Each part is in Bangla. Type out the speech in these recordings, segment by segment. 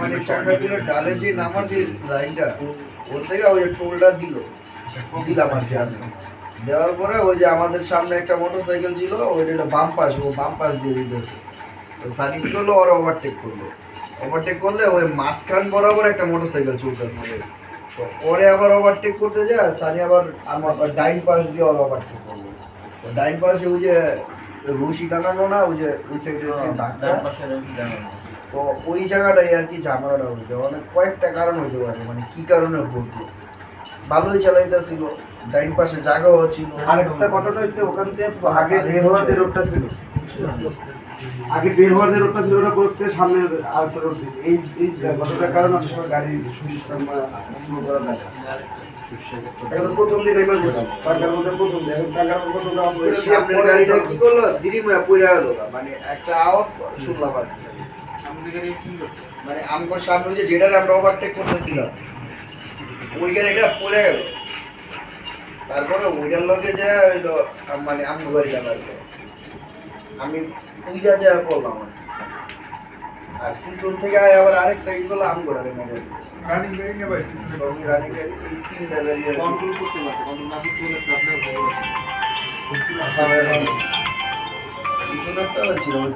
মানে চাকা ডালে যে নামার যে লাইনটা ওর থেকে ওই টোলটা দিল। দিলাম আর কি আমি। দেওয়ার পরে ওই যে আমাদের সামনে একটা মোটর সাইকেল ছিল ওইটা বাম পাশ ও বাম পাশ দিয়ে দিতেছে। সানি কি করল ওরা ওভারটেক করল। ওভারটেক করলে ওই মাঝখান বরাবর একটা মোটর সাইকেল চলতেছে। তো পরে আবার ওভারটেক করতে যায় সানি আবার আমার ডাইন পাশ দিয়ে ওরা ওভারটেক করল। তো ডাইন পাশে ওই যে রশি টানানো না ওই যে ওই সাইডে ডাক্তার তো ওই জায়গাটাই আর কি ঝামেলাটা হয়েছে। মানে কয়েকটা কারণ হইতে পারে মানে কি কারণে ঘটলো? ভালোই চালাইতেছিল ডাইন পাশে জায়গাও ছিল। আরেকটা ঘটনা হয়েছে ওখান থেকে আগে বের হওয়ার যে রোডটা ছিল আগে বের হওয়ার যে রোডটা ছিল ওটা ক্রস করে সামনে আরেকটা রোড দিচ্ছে এই এই ঘটনার কারণে অনেক সময় গাড়ি স্লো করা তো প্রথম দিন এবার টাকার মধ্যে প্রথম দিন। টাকার মধ্যে কি করল? দিদিমা মানে একটা আওয়াজ শুনলাম আর। মানে আমার সামনে যে যেটার আমরা ওভারটেক করতেছিলাম। ওই গাড়িটা পড়ে গেল। তারপরে ওইটার লগে যে হইল মানে আমি গাড়িটা লাগল আমি ওইটা যা করলাম আর পিছন থেকে আয় আবার আরেকটা কি করল আম গোড়ারে মেরে দিল। সঙ্গে রানিং গাড়ি এই তিনটা গাড়ি আর কি। পিছনেরটা ছিল, ওই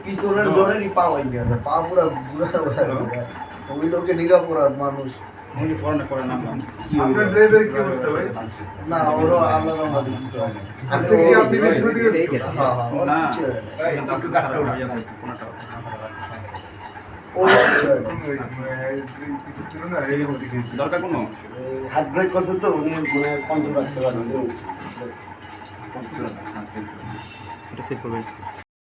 পিছনের জনেরই পা হয়ে গেছে পা পুরা ঘুরা। ওই লোকে নিরাপরাধ মানুষ। না। ওরও আল্লাহ? হ্যাঁ, হ্যাঁ, ওর। ওর হয়নি। দরকার কোনো? হাত ব্রেক করছে তো উনি মানে কন্ট্রোল রাখতে পারেন এটা সেভ করবেন